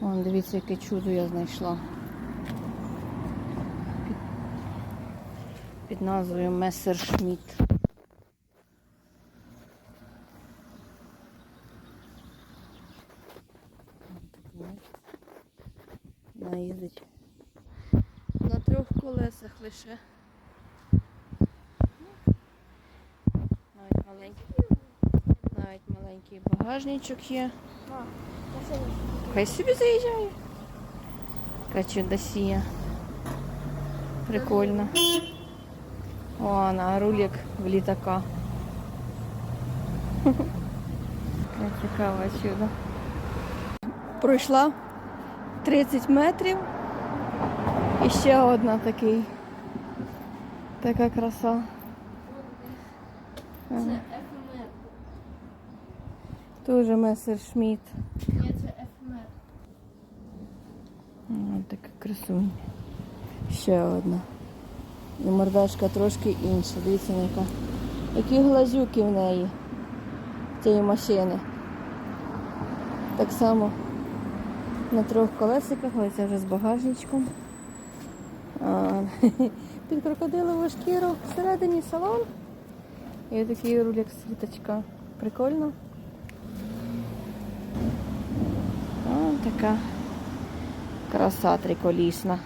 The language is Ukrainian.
Вон, дивіться, яке чудо я знайшла. Під, назвою Мессершмітт. Вона їздить на трьох колесах лише. Навіть маленький, навіть маленький багажничок є. Хай собі заїжджає. Яка чудосія. Прикольно. О, вона рулик в літака. Цікаве чудо. Пройшла 30 метрів. І ще одна такий. Така краса. Це ефемер. Дуже месершміт. Ось така красунь. Ще одна. І мордашка трошки інша. Дивіться, яка. Які глазюки в неї цієї машини. Так само на трьох колесиках, але це вже з багажничком. А, під крокодилову шкіру всередині салон. І такий рулик з літачка. Прикольно. О, така краса триколісна.